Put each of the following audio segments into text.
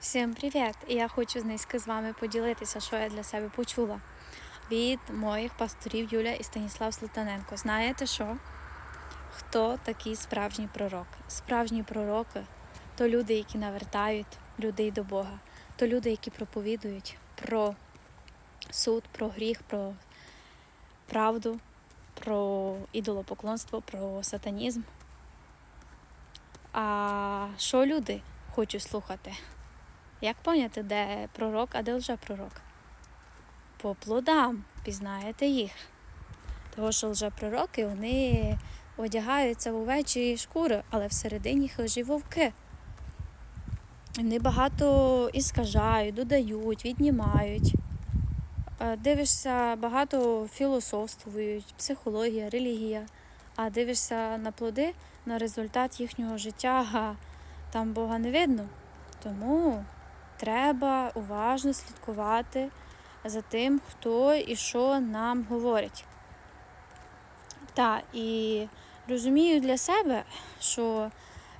Всім привіт! Я хочу низьки з вами поділитися, що я для себе почула від моїх пасторів Юля і Станіслав Слотаненко. Знаєте що? Хто такий справжній пророк? Справжні пророки то люди, які навертають людей до Бога, то люди, які проповідують про суд, про гріх, про правду, про ідолопоклонство, про сатанізм. А що люди хочуть слухати? Як поняти, де пророк, а де лжепророк? По плодам пізнаєте їх. Того, що лжепророки вони одягаються в овечі шкури, але всередині їх лежі вовки. Вони багато іскажають, додають, віднімають. Дивишся, багато філософствують, психологія, релігія. А дивишся на плоди, на результат їхнього життя, там Бога не видно. Тому треба уважно слідкувати за тим, хто і що нам говорить. Та, і розумію для себе, що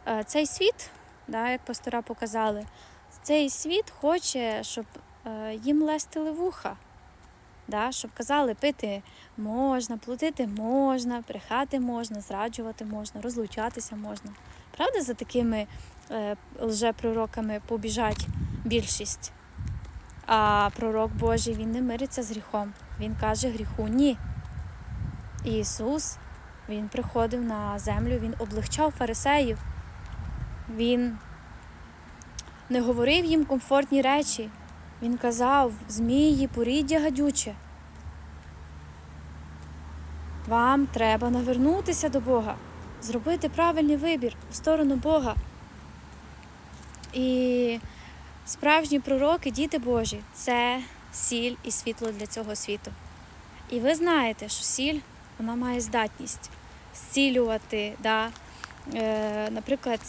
е, цей світ, да, як пастора показали, цей світ хоче, щоб е, їм лестили вуха. Да, щоб казали, пити можна, платити можна, брехати можна, зраджувати можна, розлучатися можна. Правда, за такими е, лжепророками побіжать більшість. А пророк Божий він не мириться з гріхом. Він каже гріху ні. Ісус Він приходив на землю, Він облегчав фарисеїв. Він не говорив їм комфортні речі. Він казав змії, поріддя гадюче. Вам треба навернутися до Бога, зробити правильний вибір в сторону Бога. І справжні пророки, діти Божі, це сіль і світло для цього світу. І ви знаєте, що сіль вона має здатність зцілювати. Да? Е, наприклад,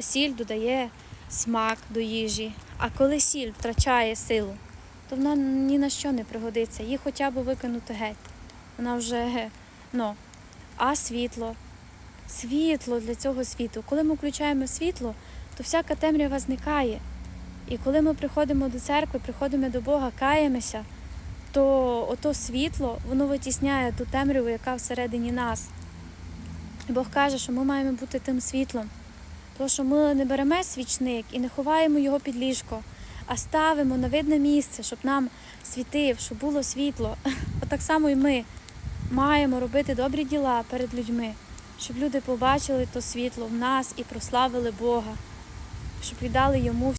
сіль, додає смак до їжі, а коли сіль втрачає силу, то вона ні на що не пригодиться. Її хоча б викинути геть. Вона вже ну, а світло. Світло для цього світу. Коли ми включаємо світло, то всяка темрява зникає. І коли ми приходимо до церкви, приходимо до Бога, каємося, то ото світло, воно витісняє ту темряву, яка всередині нас. Бог каже, що ми маємо бути тим світлом. Тому що ми не беремо свічник і не ховаємо його під ліжко, а ставимо на видне місце, щоб нам світив, щоб було світло. Отак само і ми маємо робити добрі діла перед людьми, щоб люди побачили то світло в нас і прославили Бога, щоб віддали йому